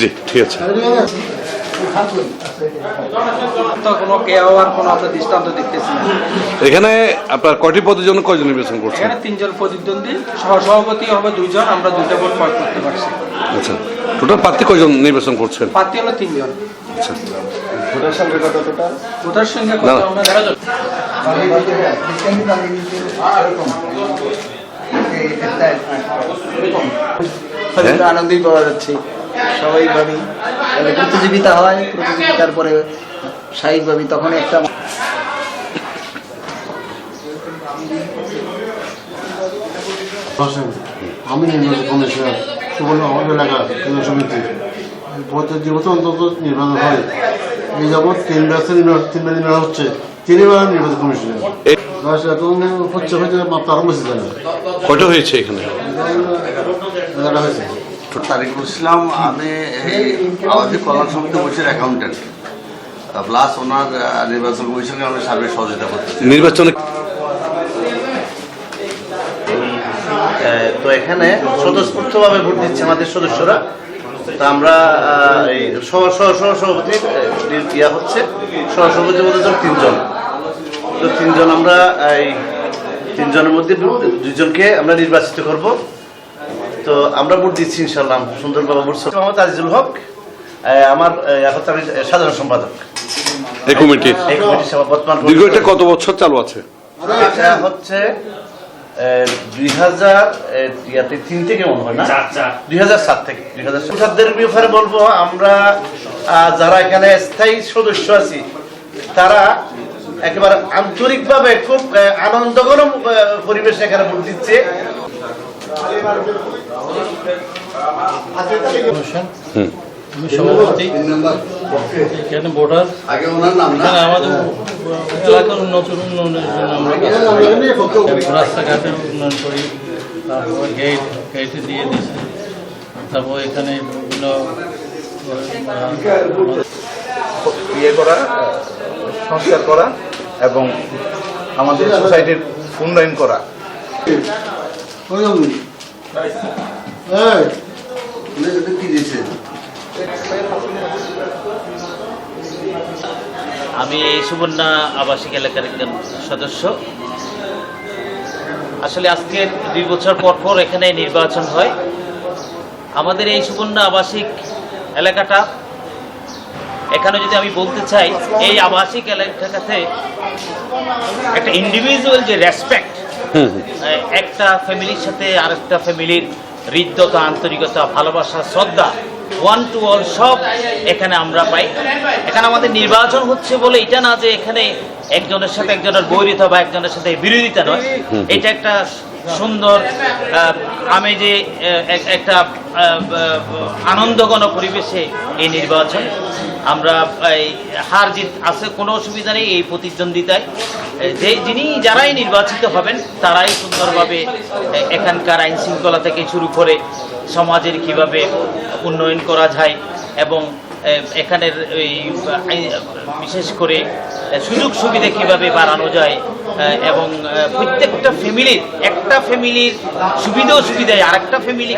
জি ঠিক আছে। এখানে আপনার কয়টি পদের জন্য কয়জন নির্বাচন করছেন? এখানে তিনজন প্রতিদ্বন্দ্বী সহসভাপতি হবে দুইজন আমরা দুইটা ভোট প্রয়োগ করতে পারছি। আচ্ছা টোটাল প্রার্থী কয়জন নির্বাচন করছেন? প্রার্থী হলো তিনজন। আচ্ছা। ভোটার সংখ্যা কত না। আমরা তেরো জন। হ্যাঁ? আনন্দই পাওয়া যাচ্ছে স্বাভাবিকভাবেই তাহলে প্রতিযোগিতা হয় প্রতিযোগিতার পরে স্বাভাবিকভাবেই তখন একটা আমি নির্বাচন কমিশনার সুবর্ণ আমার এলাকা কেন্দ্র সমিতি বছর অন্তত নির্বাচন হয় এই যাবৎ তিনবার নির্বাচন তিনবার নির্বাচন হচ্ছে তিনবার নির্বাচন কমিশনার হচ্ছে হচ্ছে মাত্র বেশি জানে। হয়েছে এখানে? হয়েছে। তারিকুল ইসলাম আমি কল্যাণ সমিতি বসির অ্যাকাউন্টেন্ট প্লাস ওনার নির্বাচন কমিশনকে আমি সার্বিক সহযোগিতা করতেছি। নির্বাচনে তো এখানে স্বতঃস্ফূর্তভাবে ভোট দিচ্ছে আমাদের সদস্যরা। তা আমরা এই সহ সহ সহ সভাপতি আহ, ইয়া হচ্ছে সহসভাপতি মধ্যে ধর তিনজন। তো তিনজন আমরা এই তিনজনের মধ্যে দু- দুইজনকে আমরা নির্বাচিত করব। তো আমরা ভোট দিচ্ছি ইনশাল্লাহ সুন্দরভাবে ভোট মোহাম্মদ আজিজুল হক আমার এখন আমি সাধারণ সম্পাদক। এই সভা বর্তমান কত বছর চালু আছে? হচ্ছে দুই হাজার ইয়াতে তিন থেকে মনে হয় না? দুই হাজার সাত থেকে। দুই হাজার ব্যাপারে বলব আমরা আহ, যারা এখানে স্থায়ী সদস্য আছি তারা একেবারে আন্তরিকভাবে খুব আহ, পরিবেশে এখানে ভোট দিচ্ছে। হুম। আমি সভাপতি এখানে ভোটার আগে ওনার নাম এখানে আমাদের এলাকার নতুন উন্নয়নের জন্য আমরা রাস্তাঘাটের উন্নয়ন করি তারপর গেট গেট দিয়ে দিছি। তারপর এখানে বিভিন্ন ইয়ে করা সংস্কার করা এবং আমাদের সোসাইটির উন্নয়ন করা। কি দিয়েছে? আমি এই সুবর্ণা আবাসিক এলাকার একজন সদস্য আসলে আজকে দুই বছর পর পর এখানে নির্বাচন হয় আমাদের এই সুবর্ণা আবাসিক এলাকাটা এখানে যদি আমি বলতে চাই এই আবাসিক এলাকাতে একটা ইন্ডিভিজুয়াল যে রেসপেক্ট। একটা ফ্যামিলির সাথে আরেকটা ফ্যামিলির হৃদ্যতা আন্তরিকতা ভালোবাসা শ্রদ্ধা ওয়ান টু অল সব এখানে আমরা পাই। এখানে আমাদের নির্বাচন হচ্ছে বলে এটা না যে এখানে একজনের সাথে একজনের বৈরিতা বা একজনের সাথে বিরোধিতা নয়। এটা একটা সুন্দর আমেজে এক- একটা আনন্দঘন পরিবেশে এই নির্বাচন। আমরা হার জিত আছে, কোনো অসুবিধা নেই, এই প্রতিদ্বন্দ্বিতায়। যে যিনি, যারাই নির্বাচিত হবেন, তারাই সুন্দরভাবে এখানকার আইন শৃঙ্খলা থেকে শুরু করে সমাজের কীভাবে উন্নয়ন করা যায় এবং এখানের বিশেষ করে সুযোগ সুবিধা কীভাবে বাড়ানো যায় এবং প্রত্যেকটা ফ্যামিলির একটা ফ্যামিলির সুবিধা অসুবিধায় আরেকটা ফ্যামিলি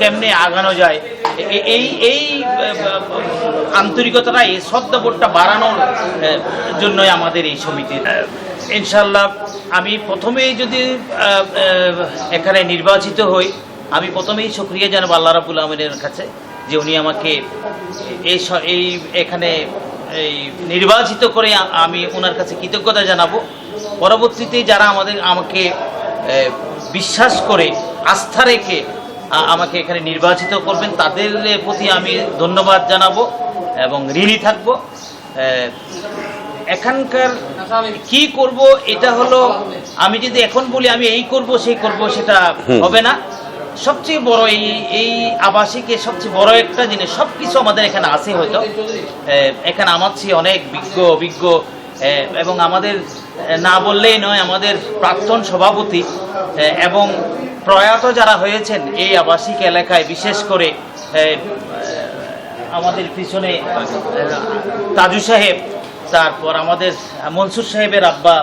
কেমনে আগানো যায়। এই এই আন্তরিকতাটা, এই শ্রদ্ধাবোধটা বাড়ানোর জন্যই আমাদের এই সমিতি। ইনশাল্লাহ আমি প্রথমেই যদি এখানে নির্বাচিত হই, আমি প্রথমেই সক্রিয় জানাব আল্লাহ রাবুল আলমিনের কাছে যে উনি আমাকে এই এই, এখানে এই নির্বাচিত করে আমি ওনার কাছে কৃতজ্ঞতা জানাব। পরবর্তীতে যারা আমাদের আমাকে বিশ্বাস করে আস্থা রেখে আমাকে এখানে নির্বাচিত করবেন তাদের প্রতি আমি ধন্যবাদ জানাব এবং ঋণী থাকব। এখানকার কি করব এটা হলো আমি যদি এখন বলি আমি এই করব সেই করব সেটা হবে না। সবচেয়ে বড় এই এই আবাসিকে সবচেয়ে বড় একটা জিনিস সব কিছু আমাদের এখানে আছে হয়তো। এখানে আমার চেয়ে অনেক বিজ্ঞ অভিজ্ঞ এবং আমাদের না বললেই নয়, আমাদের প্রাক্তন সভাপতি এবং প্রয়াত যারা হয়েছেন এই আবাসিক এলাকায়, বিশেষ করে আমাদের পিছনে তাজু সাহেব, তারপর আমাদের মনসুর সাহেবের আব্বা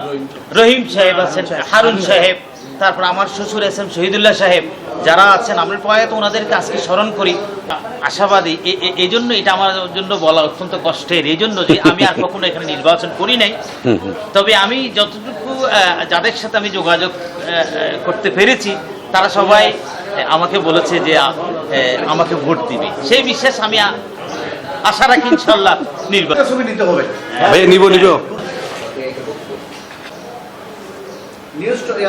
রহিম সাহেব আছেন, হারুন সাহেব তারপর আমার শ্বশুর এস এম শহীদুল্লাহ সাহেব যারা আছেন আমরা প্রয়াত ওনাদেরকে আজকে স্মরণ করি। আশাবাদী এই জন্য এটা আমার জন্য বলা অত্যন্ত কষ্টের এই জন্য যে আমি আর কখনো এখানে নির্বাচন করি নাই। তবে আমি যতটুকু যাদের সাথে আমি যোগাযোগ করতে পেরেছি তারা সবাই আমাকে বলেছে যে আমাকে ভোট দিবে। সেই বিশ্বাস আমি আশা রাখি ইনশাল্লাহ নির্বাচন নিতে হবে। ভাই নিব। News story